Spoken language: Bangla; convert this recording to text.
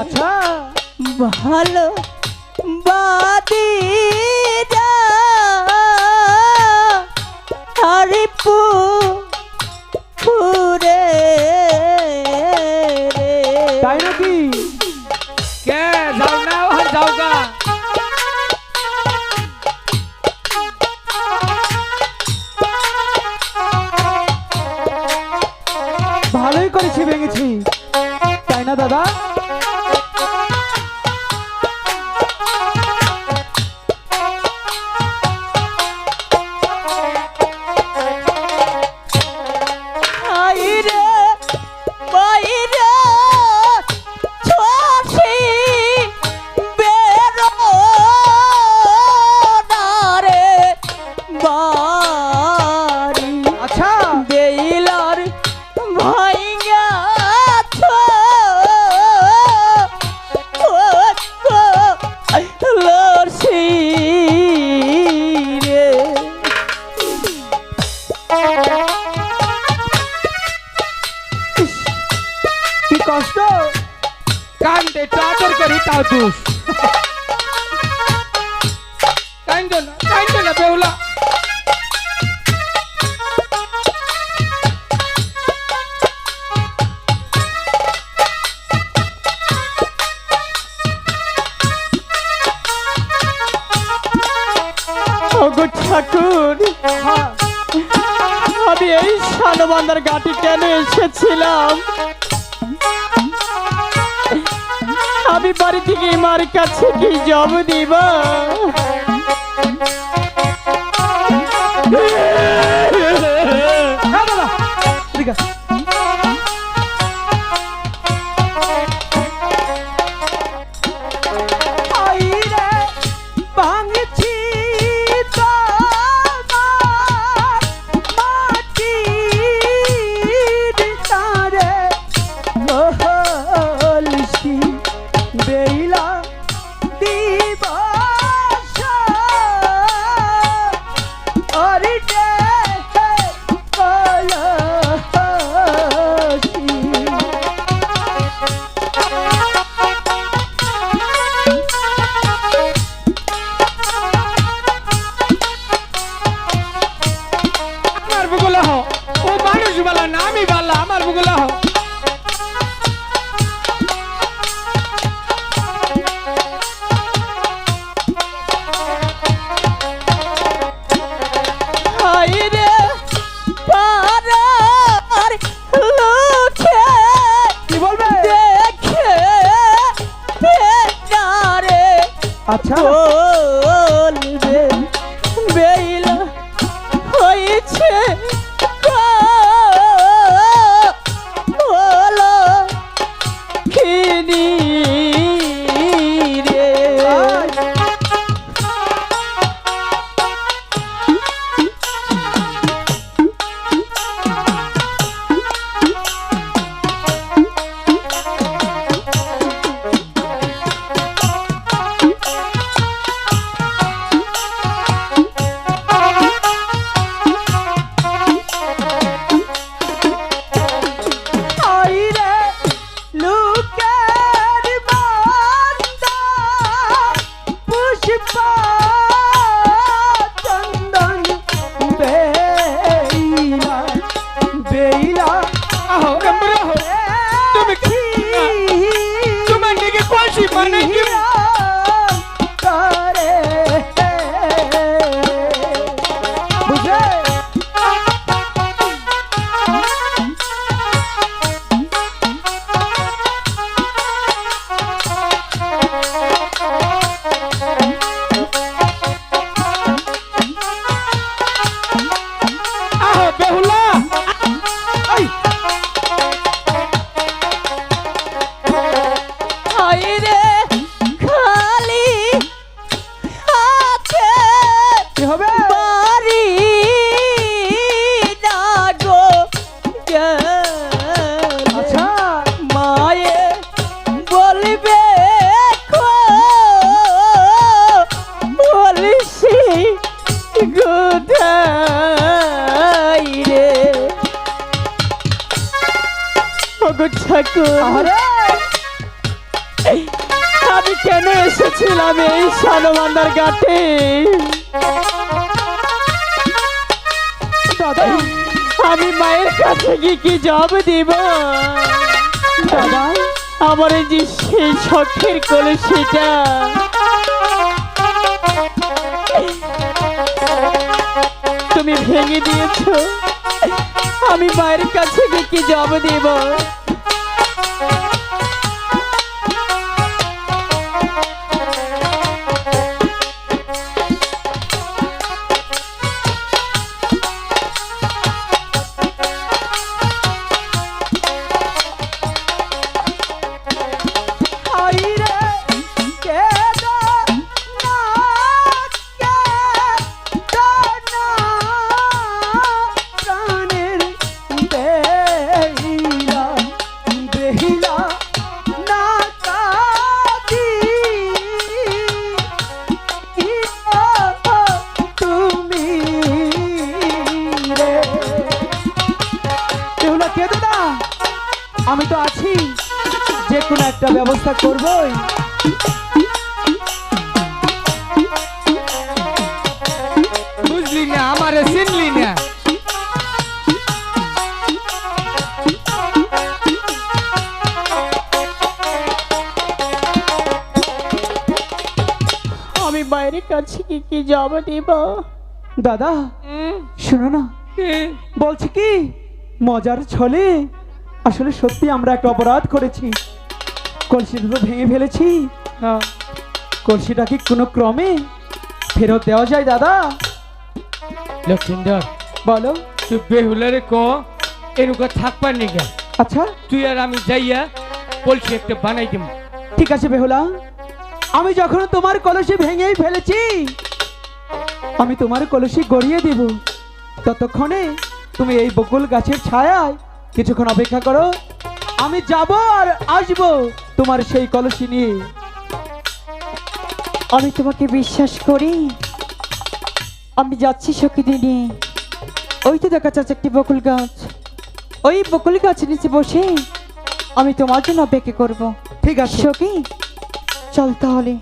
আচ্ছা। ভালো বাদি হরিপু পুরে তাই নাকি? কে? যাও না ওখান যাও গা। ভালোই করেছি ভেঙেছি। তাই না দাদা? কষ্ট? কান্দে টাদর করি তাও দুষ। কান্দো না কান্দো না বেহুলা। ঠাকুর, আমি এই শানবান্দার ঘাটি কেন এসেছিলাম? আমি বাড়ি থেকে মার কাছে কি জব দিব? আমার বুগুলা হো না আমি বালা আমার বুগুলা হো আচ্ছা। Bye. আমি কেন এসেছিলাম এই সানমান্দার ঘাটে আমি মায়ের কাছে গিয়ে কি জব দিব? দাদা, আমার এই যে সেই শখের কলসিটা। তুমি ভেঙে দিয়েছ। আমি মায়ের কাছে গিয়ে কি জব দিব? Thank you. আমি তো আছি। যে কোনো একটা ব্যবস্থা করবই। বুঝলি না আমারে চিনলি না? আমি কাছে কি জব দিব? দাদা শোনো না। বলছি কি মজার ছলে আসলে সত্যি আমরা একটা অপরাধ করেছি। কলসি দুটো ভেঙে ফেলেছি। হ্যাঁ। কলসিটা কি কোনো ক্রমে ফেরত দেওয়া যায় দাদা। লক্ষিন্দর বলো। তুই বেহুলারে ক এরকম থাকবার নিগা। আচ্ছা। তুই আর আমি যাইয়া কলসি একটা বানাই দিব ঠিক আছে বেহুলা। আমি যখন তোমার কলসি ভেঙেই ফেলেছি আমি তোমার কলসি গড়িয়ে দেব। ততক্ষণে তুমি এই বকুল গাছের ছায়ায় কিছুক্ষণ অপেক্ষা করো। আমি যাব আর আসব তোমার সেই কলসি নিয়ে। আমি তোমাকে বিশ্বাস করি। আমি যাচ্ছি সখী দিনে ওই তো দেখা যাচ্ছে একটি বকুল গাছ। ওই বকুল গাছের নিচে বসে আমি তোমার জন্য অপেক্ষা করব। ঠিক আছে। সখী চল তাহলে।